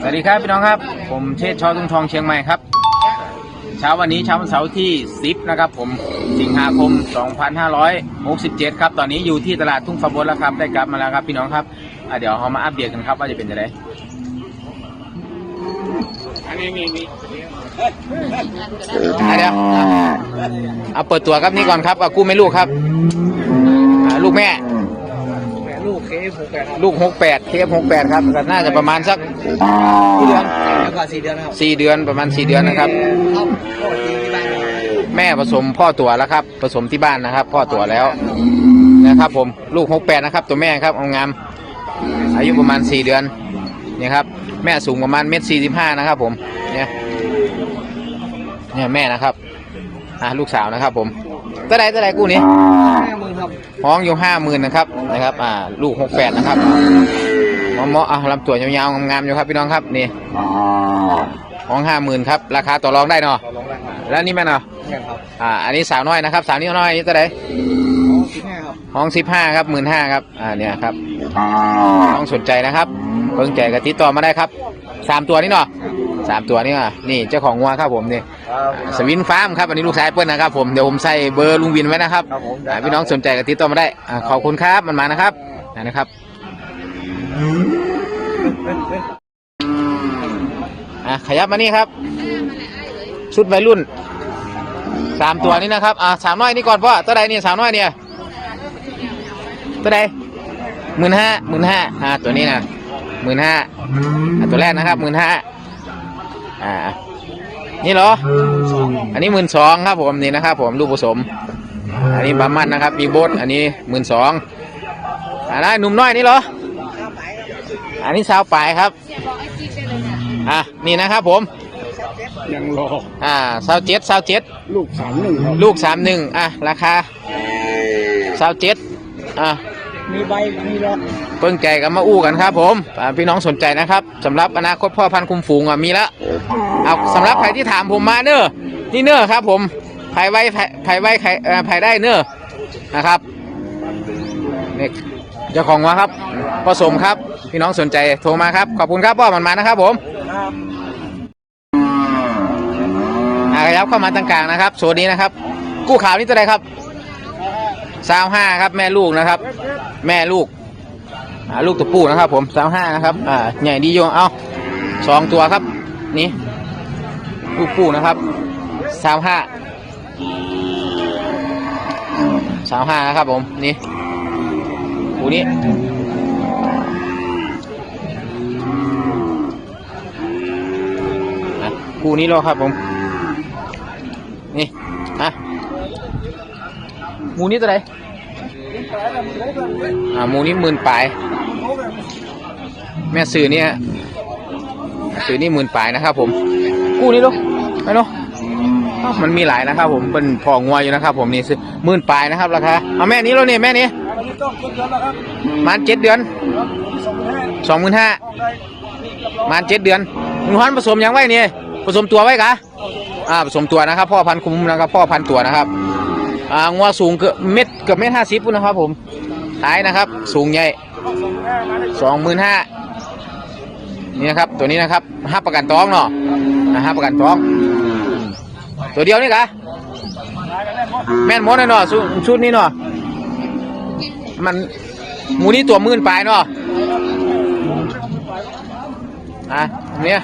สวัสดีครับพี่น้องครับ ผมเชษฐ์ชอทุ่งทองเชียงใหม่ครับ เช้าวันนี้เช้าวันเสาร์ที่ 10 นะครับ ผมสิงหาคม 2567 ครับ ตอนนี้อยู่ที่ตลาดทุ่งฟ้าบนแล้วครับ ได้กลับมาแล้วครับพี่น้องครับอะเดี๋ยวเรามาอัปเดตกันครับว่าจะเป็นยังไงอันนี้มีมีอะเดี๋ยวอะเอาเปิดตัวครับนี่ก่อนครับกับกู้ไม่ลูกครับอ่าลูกแม่ลูกเคฟ หกแปดครับลูก 68เคฟ68 ครับก็น่าจะประมาณสักกี่เดือนแล้วก็สี่เดือนครับสี่เดือนประมาณสี่เดือนนะครับครับพ่อจริงที่บ้านครับแม่ผสมพ่อตัวแล้วครับผสมที่บ้านนะครับ พ่อตัวแล้วนะครับ ผมลูกหกแปดนะครับ ตัวแม่ครับเอางามอายุประมาณสี่เดือนเนี่ยครับ แม่สูงประมาณเมตรสี่สิบห้านะครับผมเนี่ยเนี่ยแม่นะครับอะลูกสาวนะครับ ผมตัวใดตัวใดกู้นี้ห้าหมื่น ครับห้องอยู่ห้าหมื่นนะครับนะครับ อ่า ลูกหกแปดนะครับเหมาะเหมาะอะลำตัวยาวๆงามๆอยู่ครับพี่น้องครับนี่ห้องห้าหมื่นครับ ราคาต่อรองได้เนาะต่อรองได้ครับแล้วนี่แม่เนาะแข่งครับอ่า อันนี้สาวน้อยนะครับ สาวนี้น้อยนี่ตัวใดสิบห้าครับห้องสิบห้าครับหมื่นห้าครับ อ่าเนี่ยครับน้องสนใจนะครับเพิ่งแก่กติดต่อมาได้ครับสามตัวนี่เนาะสามตัวนี่อะนี่เจ้าของงัวครับผมนี่ สวินฟาร์มครับอันนี้ลูกชายเปิ้ลนะครับผมเดี๋ยวผมใส่เบอร์ลุงวินไว้นะครับครับผมอ่าพี่น้องสนใจกติดต่อมาได้อ่าขอบคุณครับมันมานะครับอ่านะครับอะขยับมานี่ครับ ชุดวัยรุ่นสามตัวนี้นะครับอ่าสาวน้อยนี่ก่อนพ่อตัวใดเนี่ยสาวน้อยเนี่ยตัวใดหมื่นห้าหมื่นห้าอ่าตัวนี้นะหมื่นห้าอ่าตัวแรกนะครับหมื่นห้าอ่า นี่เหรอ อันนี้หมื่นสองครับผมนี่นะครับ ผมลูกผสม อันนี้บามันนะครับมีโบทอันนี้หมื่นสองอันนั้นหนุ่มน้อยนี่เหรอ อันนี้สาวปลายครับ อะนี่นะครับผม ยังรอ อ่าสาวเจ็ดสาวเจ็ดลูกสามหนึ่งครับลูกสามหนึ่งอะราคาสาวเจ็ดอะมีใบมีรอ เพิ่งใจกันมาอู้กันครับ ผมพี่น้องสนใจนะครับสำหรับอนาคตพ่อพันธุ์คุมฝูงอะมีล้วเอาสำหรับใครที่ถามผมมาเนอนี่เนอครับ ผมไผ่ไว้ไผ่ไผ่ไว้ไผ่เอ่อได้เนอนะครับนี่เจ้าของว่าครับผสมครับ พี่น้องสนใจโทรมาครับขอบคุณครับพ่อมันมานะครับ ผมอ่าขยับเข้ามาตรงกลางนะครับโซนนี้นะครับ กู้ข่าวนี่ตัวใดครับสาวห้าครับ แม่ลูกนะครับ แม่ลูก อ่าลูกตัวผู้นะครับ ผมสามห้านะครับอ่าใหญ่ดีโยเอาสองตัวครับ นี่ลูกผู้นะครับสามห้าสามห้านะครับ ผมนี่คู่นี้อะคู่นี้แล้วครับผม นี่อะหมูนี้ตัวไหน อ่าหมูนี้หมื่นปลาย แม่สื่อเนี่ยสื่อนี่หมื่นปลายนะครับ ผม กู้นี้ลูกไปเนาะมันมีหลายนะครับ ผมเป็นพองวอยู่นะครับ ผมนี่ซื้อหมื่นปลายนะครับราคาเอาแม่นี้แล้วเนี่ยแม่นี้วันเจ็ดเดือนสองหมื่นห้ามื่นเจ็ดเดือนหนูฮันผสมยังไว้เนี่ยผสมตัวไว้กะอ่าผสมตัวนะครับ พ่อพันธุ์คุ้มนะครับ พ่อพันธุ์ตัวนะครับ อ่างวสูงเกือบเม็ดเกือบเม็ดห้าสิบนะครับ ผมท้ายนะครับ สูงใหญ่สองหมื่นห้านี่นะครับ ตัวนี้นะครับห้าประกันท้องเนาะห้าประกันท้อง ตัวเดียวนี่กะแม่นมดเนาะชุดนี้เนาะมันหมูนี่ตัวมื่นปลายเนาะอะเนี่ย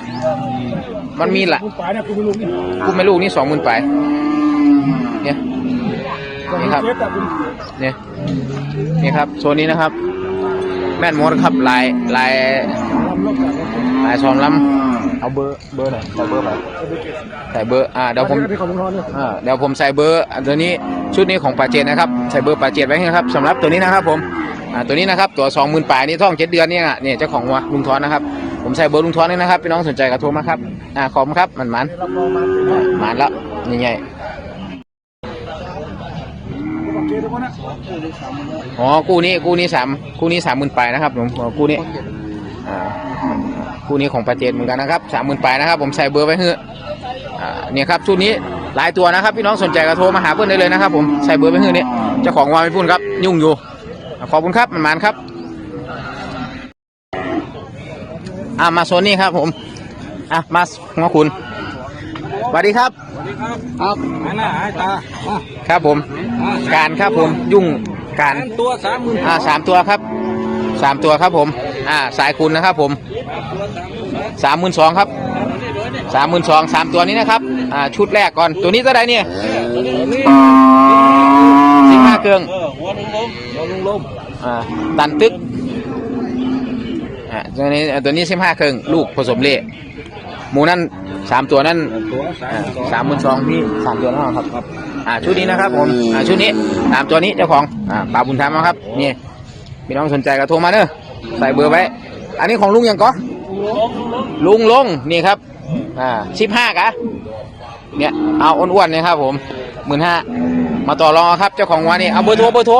มันมีหละกูไม่ลูกนี่สองหมื่นปลายเนี่ย นี่ครับเจ็ดแต่คุณเนี่ยนี่ครับโซนนี้นะครับ แม่นหมดครับลายลายลำลบจากลายซอมล้ำเอาเบอร์เบอร์หน่อยใส่เบอร์ไปใส่เบอร์อ่าเดี๋ยวผมพี่ของลุงทอนเนี่ยอ่าเดี๋ยวผมใส่เบอร์อันตัวนี้ชุดนี้ของป่าเจนนะครับใส่เบอร์ป่าเจนไว้ให้นะครับสำหรับตัวนี้นะครับผมอ่าตัวนี้นะครับตัวสองหมื่นปลายนี่ท่องเจ็ดเดือนเนี่ยเนี่ยเจ้าของวัวลุงทอนนะครับผมใส่เบอร์ลุงทอนนี่นะครับพี่น้องสนใจก็โทรมาครับอ่าขอบคุณครับมันมันรับรองมาอ่ามันแล้วนี่ไง เกทุก คนนะคู่นี้อ๋อคู่นี้คู่นี้สามคู่นี้สามหมื่นไปนะครับผมอ๋อคู่นี้อ่าคู่นี้ของปาเจนเหมือนกันนะครับสามหมื่นไปนะครับ ผมใส่เบอร์ไว้ให้อ่าเนี่ยครับชุดนี้หลายตัวนะครับ พี่น้องสนใจก็โทรมาหาเพื่อนได้เลยนะครับ ผมใส่เบอร์ไว้ให้นี่เจ้าของวาไม่พูดครับ ยุ่งอยู่ ขอบคุณครับมันมันครับอะมาโซนนี้ครับผมอะมาหัวคุณ สวัสดีครับ สวัสดีครับ ครับหายหน้าหายตาอะครับผมอะการครับผม ยุ่งการตัวสามหมื่นอ่าสามตัวครับสามตัวครับผม อ่า สายคุณนะครับผมสามหมื่นสองครับสามหมื่นสองสามตัวนี้นะครับ อ่า ชุดแรกก่อน ตัวนี้เท่าไหร่เนี่ยสิบห้าเครื่องเออหัวลุงลมหัวลุงลมอ่า ตันตึก อ่า ตัวนี้อ่าตัวนี้สิบห้าเครื่องลูกผสมเละ หมูนั่นสามตัวนั่นตัวสามอ่าสองสามหมื่นสองพี่สามตัวนั่นครับครับ อ่าชุดนี้นะครับผมอ่าชุดนี้สามตัวนี้เจ้าของอ่าป่าบุญธรรมนะครับนี่พี่น้องสนใจก็โทรมาเนอะใส่เบอร์ไว้ อันนี้ของลุงยังก็ลุงลงนี่ครับอ่าสิบห้ากะเนี่ยเอาอ้วนๆเนี่ยครับผมหมื่นห้ามาต่อรองเอาครับเจ้าของวัวนี่เอาเบอร์โทรเบอร์โทร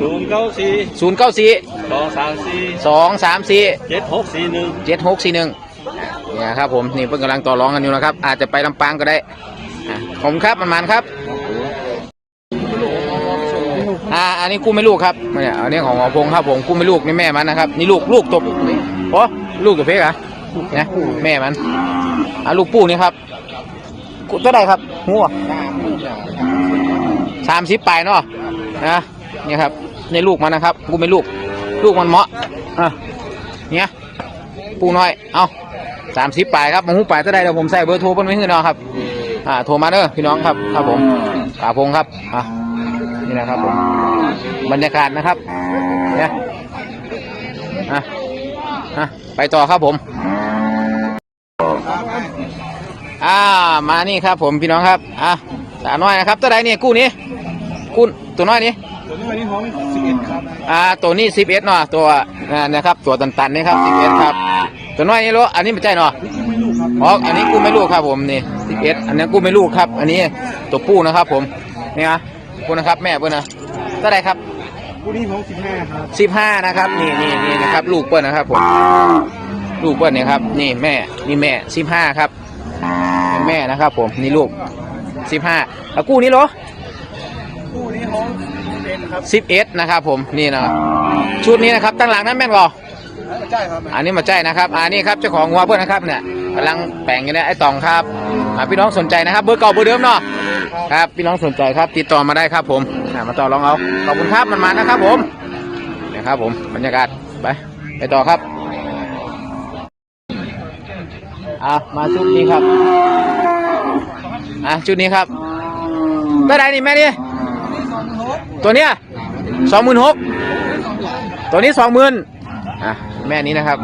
ศูนย์เก้าสี่ศูนย์เก้าสี่ สองสามสี่สองสามสี่เจ็ดหกสี่หนึ่งเจ็ดหกสี่หนึ่งเนี่ยครับผมนี่เพิ่งกำลังต่อรองกันอยู่นะครับ อาจจะไปลำปางก็ได้อะขอบคุณครับมันมันครับอ่าอันนี้กู้ไม่ลูกครับเนี่ยอันนี้ของหมอพงษ์ครับผมกู้ไม่ลูกนี่แม่มันนะครับนี่ลูกลูกตบโอ้ลูกตัวเพกเหรอเนี่ยแม่มันอะลูกปู่นี่ครับกูเท่าไหร่ครับหัวสามสิบปลายเนาะนะเนี่ยครับในลูกมันนะครับกูไม่ลูก ลูกมันเหมาะอะเนี่ยปูน้อย เอาสามสิบปลายครับมาหูปลายเท่าใดเดี๋ยวผมใส่เบอร์โทรเพิ่นไว้ให้เนาะครับ อ่า โทรมาเด้อพี่น้องครับ ครับผมป่าพงครับ อะ นี่นะครับผม บรรยากาศนะครับ เนี่ย อะ อะ ไปต่อครับผม อ่า มานี่ครับผมพี่น้องครับ อะสาวน้อยนะครับตัวใดเนี่ยกู้นี้กู้ตัวน้อยนี้ ตัวนี้วันนี้ของสิบเอ็ดครับอ่าตัวนี้สิบเอ็ดเนาะตัวอ่านะครับตัวตันๆนี่ครับสิบเอ็ดครับตัวน้อยนี่รู้อันนี้ไม่ใช่เนาะไม่รู้ครับอ๋ออันนี้กูไม่รู้ครับผมนี่สิบเอ็ดอันนี้กูไม่รู้ครับ อันนี้ตัวผู้นะครับ ผมนี่นะคุณนะครับแม่เพื่อนนะเท่าไหรครับคู่นี้ของสิบห้าครับสิบห้านะครับนี่นี่นี่นะครับ ลูกเปิ้ลนะครับผมลูกเปิ้ลเนี่ยครับ นี่แม่นี่แม่สิบห้าครับเป็นแม่นะครับ ผมนี่ลูกสิบห้าแล้วกู้นี้เหรอคู่นี้ของเอ็นครับ สิบเอ็ดนะครับผมนี่นะชุดนี้นะครับตั้งหลังนั้นแม่นก่อใช่ครับอันนี้มาใจนะครับอันนี้ครับเจ้าของวัวเพื่อนนะครับเนี่ยกำลังแปลงอยู่เนี่ยไอ้ตองครับอ่าพี่น้องสนใจนะครับเบอร์เก่าเบอร์เดิมเนาะครับพี่น้องสนใจครับติดต่อมาได้ครับผมอ่ามาต่อรองเอาขอบคุณครับมันมานะครับผมเนี่ยครับผมบรรยากาศไปไปต่อครับอะมาชุดนี้ครับอะชุดนี้ครับตัวใดนี่แม่นี่ ตัวเนี้ยสองหมื่นหกตัวนี้สองหมื่นอะแม่นี้นะครับ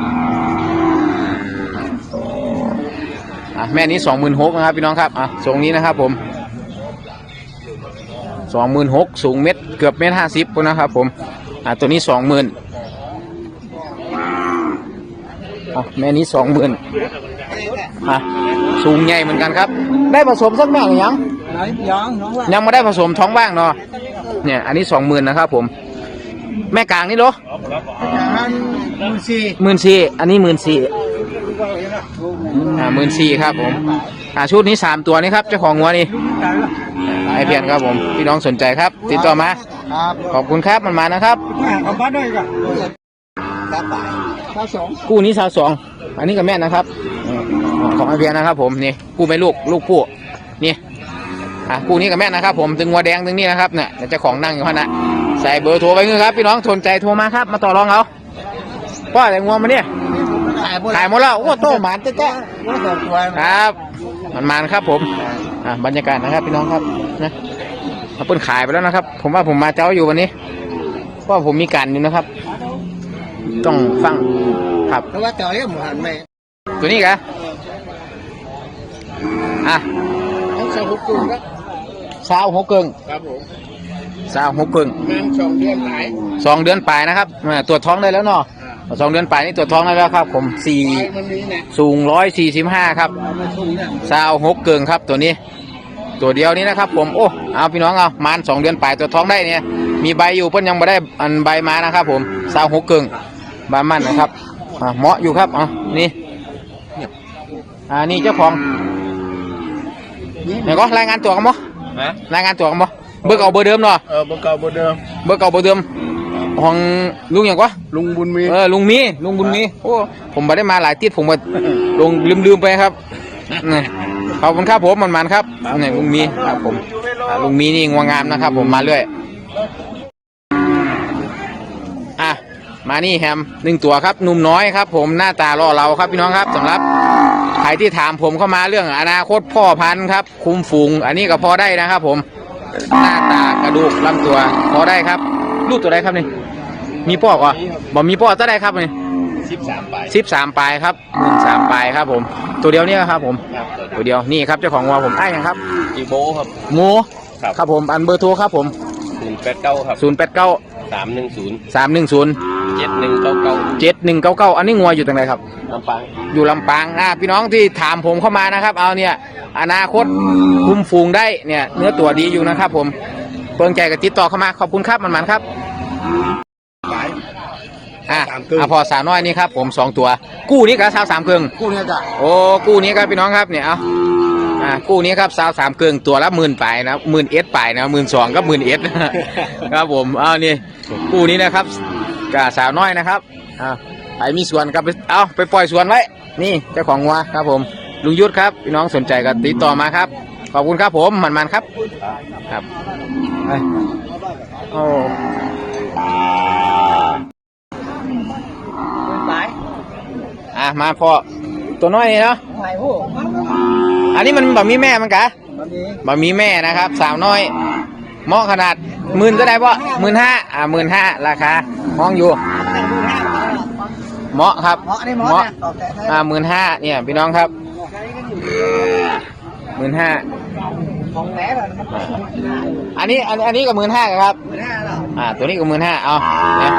อะแม่นี้สองหมื่นหกนะครับพี่น้องครับอะทรงนี้นะครับผมสองหมื่นหกสูงเม็ดเกือบเม็ดห้าสิบนะครับผมอะตัวนี้สองหมื่นอะแม่นี้สองหมื่นอะสูงใหญ่เหมือนกันครับ ได้ผสมสักแม่หรือยังไหนยังน้องว่ายังไม่ได้ผสมท้องว่างเนาะ เนี่ย อันนี้สองหมื่นนะครับผม แม่กลางนี่เหรออย่างนั้นมือสี่หมื่นสี่อันนี้หมื่นสี่อ่าหมื่นสี่ครับผมอ่าชุดนี้สามตัวนี้ครับเจ้าของงัวนี่ไอเพียนครับผมพี่น้องสนใจครับ ติดต่อมาครับขอบคุณครับมันมานะครับเอาบ้านด้วยกันครับไปข้าวสองกู้นี้สาวสองอันนี้กับแม่นะครับอืมของไอเพียนนะครับผมนี่กู้ไม่ลูกลูกผู้นี่ อะกู้นี้กับแม่นะครับ ผมตึงงัวแดงตึงนี่นะครับเนี่ยเดี๋ยวเจ้าของนั่งอยู่ข้างหน้าใส่เบอร์โทรไปเงี้ยครับ พี่น้องสนใจโทรมาครับ มาต่อรองเอาป้าแต่งัวมาเนี่ยขายหมดขายหมดแล้วโอ้โตหมานแจ๊ะว่าสองตัวครับมันมานครับผมอ่าบรรยากาศนะครับ พี่น้องครับนะเอาเปิ้นขายไปแล้วนะครับ ผมว่าผมมาเจ้าอยู่วันนี้เพราะว่าผมมีการอยู่นะครับ ต้องฟังครับเพราะว่าต่อเรียกหมูหันไหมตัวนี้กะอะต้องใส่หุบกุ้งครับ สาวหกเกิงครับผมสาวหกเกิงแม่สองเดือนหลายสองเดือนปลายนะครับอ่าตรวจท้องได้แล้วเนาะสองเดือนปลายนี่ตรวจท้องได้แล้วครับ ผมสี่มันมีเนี่ยสูงร้อยสี่สิบห้าครับ เอามาทุ่งเนี่ยซาวหกเกิงครับตัวนี้ ตัวเดียวนี้นะครับ ผมโอ้เอาพี่น้องเอามานสองเดือนปลายตัวท้องได้เนี่ยมีใบอยู่เพิ่นยังไม่ได้อันใบมานะครับ ผมซาวหกเกิงบานมันนะครับอ่าเหมาะอยู่ครับอะนี่อ่านี่เจ้าของไหนก็รายงานตัวกันบ่ ฮะรายงานตัวกันบ่เบอร์เก่าเบอร์เดิมเนาะเออเบอร์เก่าเบอร์เดิมเบอร์เก่าเบอร์เดิมของลุงอย่างวะลุงบุญมีเออลุงมีลุงบุญมีโอ้ผมไม่ได้มาหลายติดผมมาลงลืมลืมๆไปครับนี่ขอบคุณครับผมมันมันๆครับนี่ลุงมีครับผมอ่าลุงมีนี่งวงงามนะครับ ผมมาเรื่อยอะมานี่แฮมหนึ่งตัวครับหนุ่มน้อยครับ ผมหน้าตาล่อเราครับพี่น้องครับสำหรับ ใครที่ถามผมเข้ามาเรื่องอนาคตพ่อพันธุ์ครับ คุมฝูง อันนี้ก็พอได้นะครับ ผม หน้าตากระดูกลำตัว พอได้ครับ ลูกตัวใดครับนี่ มีพ่อก่อนบ่มีพ่อตัวใดครับนี่สิบสามใบสิบสามปลายครับหนึ่งสามปลายครับ ผม ตัวเดียวเนี่ยครับ ผมตัวเดียวนี่ครับเจ้าของวัวผมอ้ายยังครับจีโบครับหมูครับครับผมอันเบอร์โทรครับผมศูนย์แปดเก้าครับศูนย์แปดเก้าสามหนึ่งศูนย์สามหนึ่งศูนย์ เจ็ดหนึ่งเก้าเก้าเจ็ดหนึ่งเก้าเก้าอันนี้งัวอยู่ตรงไหนครับ ลำปางอยู่ลำปางอ่าพี่น้องที่ถามผมเข้ามานะครับ เอาเนี่ย อนาคตคุมฟูงได้เนี่ย เนื้อตัวดีอยู่นะครับผมเพิ่งใจกับติดต่อเข้ามาขอบคุณครับมันมันๆครับขาย อะสามครึ่ง อะพอสาวน้อยนี่ครับผมสองตัว กู้นี้กับสาวสามเครื่อง กู้เนี่ยจ้ะโอ้กู้นี้ครับพี่น้องครับเนี่ยเอาอ่ากู้นี้ครับสาวสามเครื่องตัวละหมื่นปลายนะหมื่นเอสปลายนะหมื่นสองก็หมื่นเอส ครับผมเอานี่กู้นี้นะครับ กับสาวน้อยนะครับอ่าไปมีส่วนครับไปเอาไปปล่อยสวนไว้ นี่เจ้าของวัวครับผม ลุงยุทธครับพี่น้องสนใจก็ติดต่อมาครับ ขอบคุณครับผมมันมันๆครับ ครับไปโอ้ไปอะมาพอตัวน้อยนี่เนาะไปผู้อันนี้มันบะมีแม่มันกะตอนนี้บะมีแม่นะครับ สาวน้อย เหมาะขนาดหมื่นก็ได้ปะหมื่นห้าอ่าหมื่นห้าราคาห้องอยู่เหมาะครับเหมาะนี่เหเหมาะมาะเนี่ยตอบแต่อ่าหมื่นห้าเนี่ยพี่น้องครับหมื่นห้าของแหนเลยอันนี้อันอันนี้ก็หมื่นห้าครับไม่ได้หรอกอ่าตัวนี้ก็หมื่นห้าเอาเนี่ย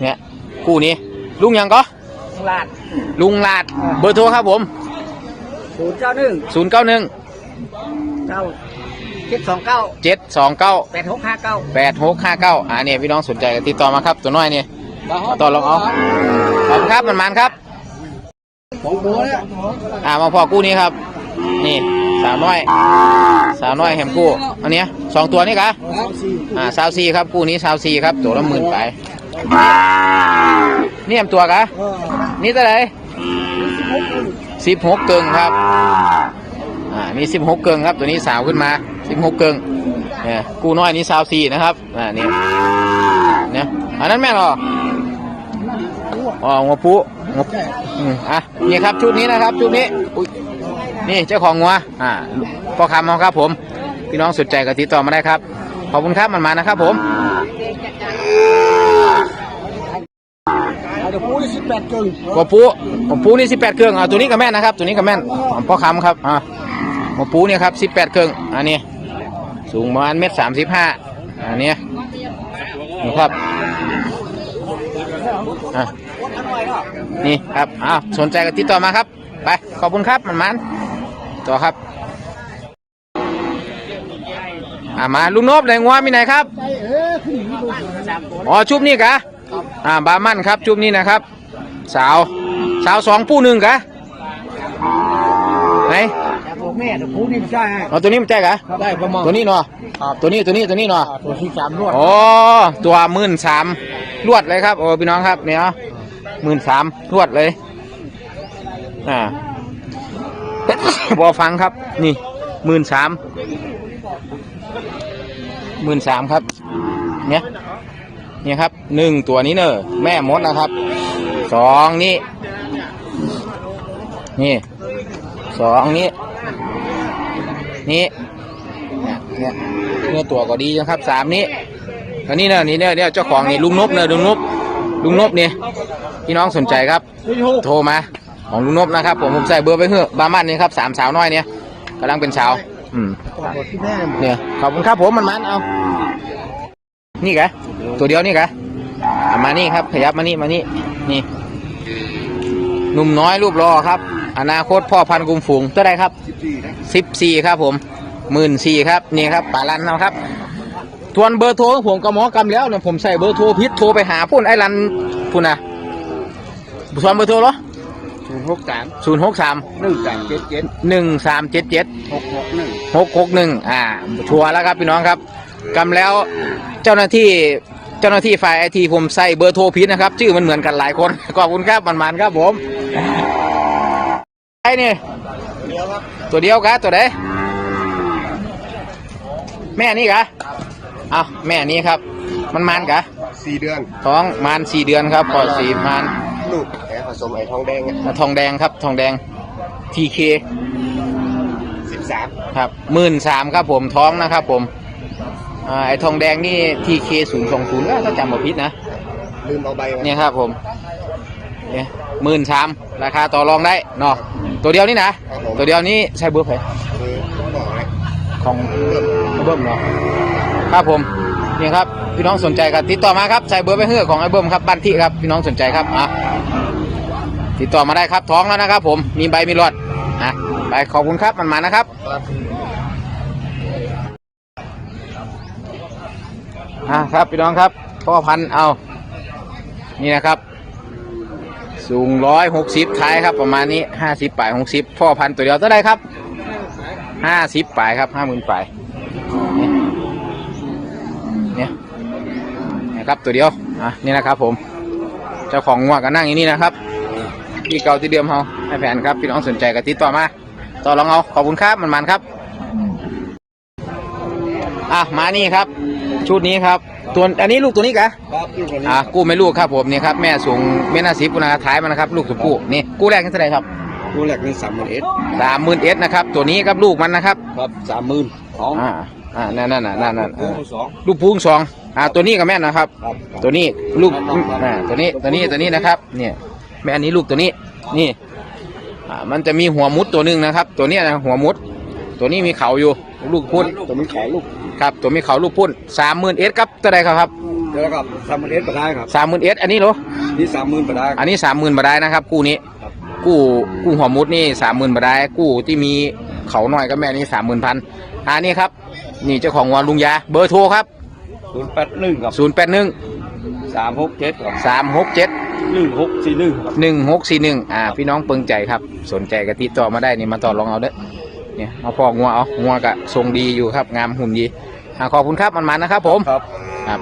เนี่ยคู่นี้ลุงยังก็ลาดลุงลาดเบอร์โทรครับผมศูนย์เก้าหนึ่งศูนย์เก้าหนึ่ง เก้าเจ็ดสองเก้าเจ็ดสองเก้าแปดหกห้าเก้าแปดหกห้าเก้าอ่าเนี่ยพี่น้องสนใจก็ติดต่อมาครับตัวน้อยเนี่ยมาต่อลองเอาขอบคุณครับมันมันๆครับของโบเนี่ยอ่ามาพอกู้นี้ครับ นี่สาวน้อย สาวน้อยแฮมกู้อันเนี้ยสองตัวนี่กะอ่าสาวซีครับกู้นี้สาวซีครับตัวละหมื่นไปนี่แฮมตัวกะนี่เท่าไหร่สิบหกเกิงครับ อ่านี่สิบหกเกิงครับ ตัวนี้สาวขึ้นมาสิบหกเกิงเนี่ยกูน้อยนี่สาวซีนะครับอ่านี่เนี่ยอันนั้นแม่หรออ๋อหัวปูหัวอืมอะนี่ครับชุดนี้นะครับชุดนี้อุ๊ยนี่เจ้าของงัวอ่าพ่อคำเขาครับ ผมพี่น้องสนใจก็ติดต่อมาได้ครับ ขอบคุณครับมันมานะครับผมเดี๋ยวพูดสิบแปดกึ่งหัวปูหัวปูนี่สิบแปดเครื่องอ่าตัวนี้ก็แม่นนะครับ ตัวนี้ก็แม่นพ่อคำครับอ่า หัวปูเนี่ยครับสิบแปดเครื่องอันนี้ สูงประมาณเมตรสามสิบห้าอันนี้นี่ครับนี่ครับอ้าวสนใจก็ติดต่อมาครับ ไปขอบคุณครับมันมันต่อครับอ่ามาลุงนบไหนงัวมีไหนครับอ๋อชุบนี่กะอ่าบามันครับชุบนี่นะครับ สาว สาวสองผู้หนึ่งกะไหน แต่ผมแม่เดี๋ยวพูดนี่ไม่ใช่เอาตัวนี้มันแจ๊กกะได้ประมาณตัวนี้เนาะตัวนี้ตัวนี้ตัวนี้เนาะตัวที่สามรวดโอ้ตัวหมื่นสามรวดเลยครับโอ้พี่น้องครับเนี่ยหมื่นสามรวดเลยอ่าบอฟังครับ นี่หมื่นสามหมื่นสามครับ เนี่ยเนี่ยครับหนึ่งตัวนี้เนอะแม่มดนะครับสองนี่นี่สองนี่ นี่เนี่ยเนี่ยตัวก็ดีนะครับสามนี้อันนี้เนอะนี่เนี่ยเนี่ยเจ้าของนี่ลุงนบเนอะลุงนบลุงนบนี่พี่น้องสนใจครับ โทรมาของลุงนบนะครับ ผมผมใส่เบอร์ไปเพื่อบามันนี่ครับสามสาวน้อยเนี่ยกำลังเป็นสาวอืมที่แม่เนี่ยขอบคุณครับผมมันมันเอา นี่กะตัวเดียวนี่กะเอามานี่ครับขยับมานี่มานี่นี่หนุ่มน้อยรูปรอครับ อนาคตพ่อพันธุ์กลุ่มฝูงเท่าไรครับสิบสี่นะสิบสี่ครับผมหมื่นสี่ครับนี่ครับป่าลันนะครับทวนเบอร์โทรของผมกับหมอกำแล้วเนี่ยผมใส่เบอร์โทรพิษโทรไปหาพุ่นไอ้รันพุ่นนะทวนเบอร์โทรเหรอศูนย์หกสามศูนย์หกสามหนึ่งสามเจ็ดเจ็ดหนึ่งสามเจ็ดเจ็ดหกหกหนึ่งหกหกหนึ่งอ่าชัวร์แล้วครับพี่น้องครับกำแล้วเจ้าหน้าที่เจ้าหน้าที่ฝ่ายไอทีผมใส่เบอร์โทรผิดนะครับ ชื่อมันเหมือนกันหลายคนขอบคุณครับมันมันๆครับผมไอ้ นี่เดียวครับตัวเดียวกะตัวไหนแม่นี่กะอ้าวแม่นี้ครับ มันมันกะสี่เดือนท้องมานสี่เดือนครับพอสี่มานลูกแกผสมไอ้ทองแดงทองแดงครับทองแดงทีเคสิบสามครับหมื่นสามครับผมท้องนะครับผมอ่าไอทองแดงนี่ทีเคศูนย์สองศูนย์ถ้าจำบ่ผิดนะลืมเอาใบมาเนี่ยครับผมเนี่ยหมื่นสามราคาต่อรองได้เนาะ ตัวเดียวนี่นะตัวเดียวนี้ใช้เบอร์ไผคือบอกเลยของเบิ้มเนาะครับผมนี่ครับพี่น้องสนใจกันติดต่อมาครับใช้เบอร์ไปเฮือของไอ้เบิ้มครับบ้านที่ครับพี่น้องสนใจครับอะติดต่อมาได้ครับท้องแล้วนะครับ ผมมีใบมีรอดอะไปขอบคุณครับมันมานะครับ ครับอะครับพี่น้องครับพ่อพันธุ์เอานี่นะครับ สูงร้อยหกสิบท้ายครับประมาณนี้ห้าสิบปลายหกสิบพ่อพันธุ์ตัวเดียวเท่าไรครับห้าสิบปลายครับห้าหมื่นปลายเนี่ยนะครับตัวเดียวอะนี่นะครับผม เจ้าของงัวก็นั่งอย่างนี้นะครับพี่เก่าที่เดิมเฮาให้แฟนครับพี่น้องสนใจก็ติดต่อมาต่อรองเอาขอบคุณครับมันมันครับ อะมานี่ครับ ชุดนี้ครับ ตัวอันนี้ลูกตัวนี้กะครับลูกคนนี้อะกู้ไม่ลูกครับผมนี่ครับแม่สูงเมตรห้าสิบกุณาท้ายมันนะครับ ลูกตัวผู้นี่กู้แรกนี่เท่าไหร่ครับลูกแรกนี่สามหมื่นเอ็ดสามหมื่นเอสนะครับตัวนี้ครับลูกมันนะครับครับสามหมื่นสองอ่าอ่านั่นนั่นน่ะนั่นนั่นลูอ่ากสองลูกพูงสองอ่าตัวนี้กับแม่นะครับครับตัวนี้ลูกอ่าตัวนี้ตัวนี้ตัวนี้นะครับเนี่ยแม่อันนี้ลูกตัวนี้นี่อ่ามันจะมีหัวมุดตัวหนึ่งนะครับ ตัวเนี้ยนะหัวมุด ตัวนี้มีเขาอยู่ลูกพุ่นตัวมันขายลูก ครับตัวมีเขาลูกพุ่นสามหมื่นเอสครับตัวใดครับแล้วก็สามหมื่นเอ็ดก็ได้ครับสามหมื่นเอสอันนี้เหรอนี่สามหมื่นก็ได้อันนี้สามหมื่นบาทได้นะครับกู้นี้ครับกู้กู้หัวมุดนี่สามหมื่นบาทได้กู้ที่มีเขาหน่อยก็แม่นี่สามหมื่นพันอันนี้ครับ นี่เจ้าของวันลุงยาเบอร์โทรครับศูนย์แปดหนึ่งครับศูนย์แปดหนึ่งสามหกเจ็ดครับสามหกเจ็ดหนึ่งหกสี่หนึ่งครับหนึ่งหกสี่หนึ่งอ่า พี่น้องเปิงใจครับ สนใจก็ติดต่อมาได้นี่มาต่อรองเอาเด้อเนี่ยเอาพองัวเอางัวกะทรงดีอยู่ครับงามหุ่นดี อ่าขอบคุณครับมันมันๆนะครับ ผมครับครับ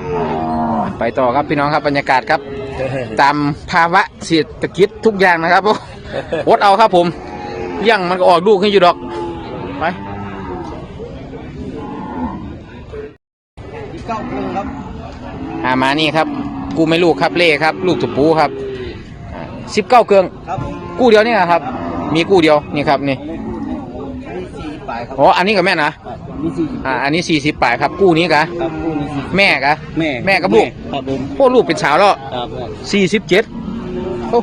ไปต่อครับพี่น้องครับบรรยากาศครับ ตามภาวะเศรษฐกิจทุกอย่างนะครับผมอดเอาครับผมเลี้ยังมันก็ออกลูกให้อยู่ดอกไปเก้าครึ่งครับอามานี่ครับ กูไม่ลูกครับเล่ครับ ลูกตุปูครับสิบเก้าเครื่อง ครับกู้เดียวนี่ครับ มีกู้เดียวนี่ครับนี่มีสี่ปลายครับอ๋ออันนี้กับแม่นะมีสี่อ่า อันนี้สี่สิบปลายครับ กู้นี้กะ ครับคู่มีสี่แม่กะ แม่แม่กับลูก ครับผมพวกลูกเป็นสาวแล้วครับสี่สิบเจ็ดโอ้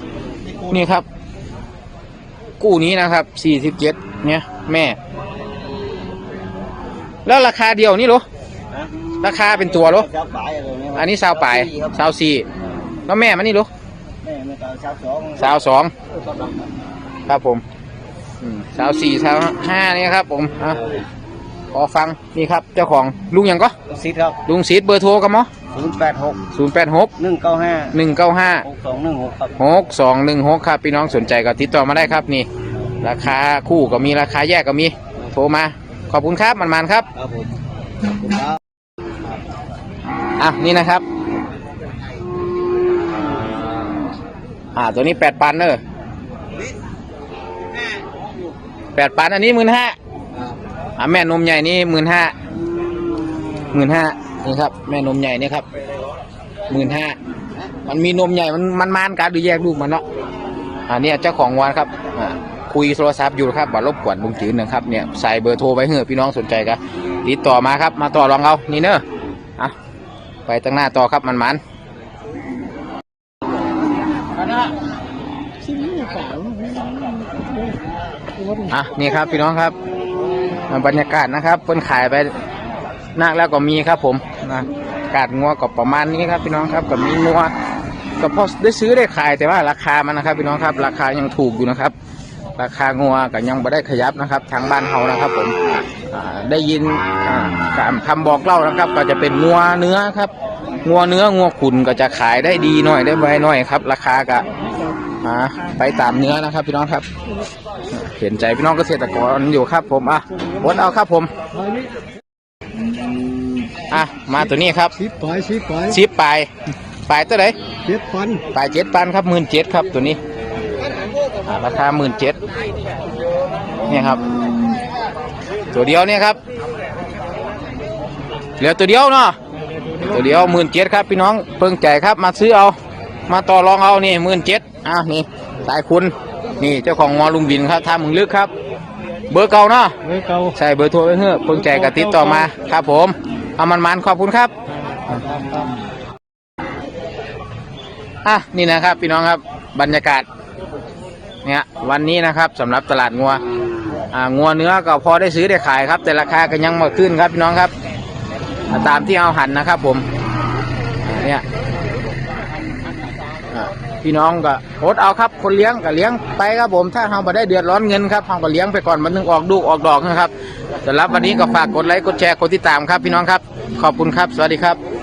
นี่ครับ กู้นี้นะครับสี่สิบเจ็ดเนี่ยแม่ แล้วราคาเดียวนี่เหรอราคาเป็นตัวเหรอ ชาวปลายอะไรเนี่ยอันนี้สาวปลายสาวสี่แล้วแม่มันนี่เหรอแม่ไม่ตายชาวสองสาวสอง ครับผมอืม สาวสี่สาวห้านี่ครับผมอะขอฟังนี่ครับเจ้าของลุงหยังก็ซิดครับลุงซีดเบอร์โทรกันมั้งศูนย์แปดหกศูนย์แปดหกหนึ่งเก้าห้าหนึ่งเก้าห้าหกสองหนึ่งหกครับหกสองหนึ่งหกครับพี่น้องสนใจก็ติดต่อมาได้ครับนี่ ราคาคู่ก็มีราคาแยกก็มีโทรมา ขอบคุณครับมันมันๆครับ ครับผมขอบคุณครับ อะนี่นะครับ อ่าตัวนี้แปดปันเนอะ แปดปันอันนี้หมื่นห้าอ่าแม่นมใหญ่นี่หมื่นห้าหมื่นห้านี่ครับ แม่นมใหญ่นี่ครับหมื่นห้ามันมีนมใหญ่มันมันมันการดูแยกลูกมันเนาะอ่าเนี่ยเจ้าของวันครับอ่าคุยโทรศัพท์อยู่ครับบ่รบกวนลุงจืดนะครับเนี่ยใส่เบอร์โทรไว้เถอะพี่น้องสนใจกันติดต่อมาครับ มาต่อรองเอานี่เนอะอะไปตั้งหน้าต่อครับมันมัน อะนี่ครับพี่น้องครับบรรยากาศนะครับเพิ่นขายไปนักแล้วก็มีครับ ผมนะกาศงัวก็ประมาณนี้ครับ พี่น้องครับก็มีงัวก็พอได้ซื้อได้ขายแต่ว่าราคามันนะครับ พี่น้องครับ ราคายังถูกอยู่นะครับ ราคางัวก็ยังไม่ได้ขยับนะครับ ทางบ้านเฮานะครับ ผมได้ยินอ่าตามคำบอกเล่านะครับ ก็จะเป็นงัวเนื้อครับงัวเนื้องัวขุนก็จะขายได้ดีหน่อยได้ไวหน่อยครับ ราคาก็อ่า ไปตามเนื้อนะครับ พี่น้องครับ เห็นใจพี่น้องเกษตรกรอยู่ครับ ผมอะวดเอาครับผมอะมาตัวนี้ครับสิบปลายสิบปลายสิบปลายปลายตัวไหนเจ็ดพันปลายเจ็ดปันครับหมื่นเจ็ดครับตัวนี้อ่าราคาหมื่นเจ็ดเนี่ยครับ ตัวเดียวเนี่ยครับเหลือตัวเดียวเนาะตัวเดียวหมื่นเจ็ดครับพี่น้องเพิ่งใจายครับมาซื้อเอา มาต่อรองเอานี่หมื่นเจ็ดอะนี่ สายคุณ นี่เจ้าของงอลุงบินครับท่ามึงลึกครับ เบอร์เก่าเนาะเบอร์เก่าใส่เบอร์โทรไว้เถอะเพิ่งใจายกับติดต่อมาครับผม เอามันมันๆขอบคุณครับ อะนี่นะครับพี่น้องครับบรรยากาศเนี่ยวันนี้นะครับสำหรับตลาดงัวอ่างัวเนื้อก็พอได้ซื้อได้ขายครับ แต่ราคาก็ยังมาขึ้นครับพี่น้องครับอ่าตามที่เอาหันนะครับผมเนี่ยอ่า พี่น้องก็อดเอาครับคนเลี้ยงก็เลี้ยงไปครับผมถ้าเราบ่ได้เดือดร้อนเงินครับเราก็เลี้ยงไปก่อนมันนึงออกลูกออกดอกนะครับสำหรับวันนี้ก็ฝากกดไลค์กดแชร์กดติดตามครับพี่น้องครับ ขอบคุณครับ สวัสดีครับ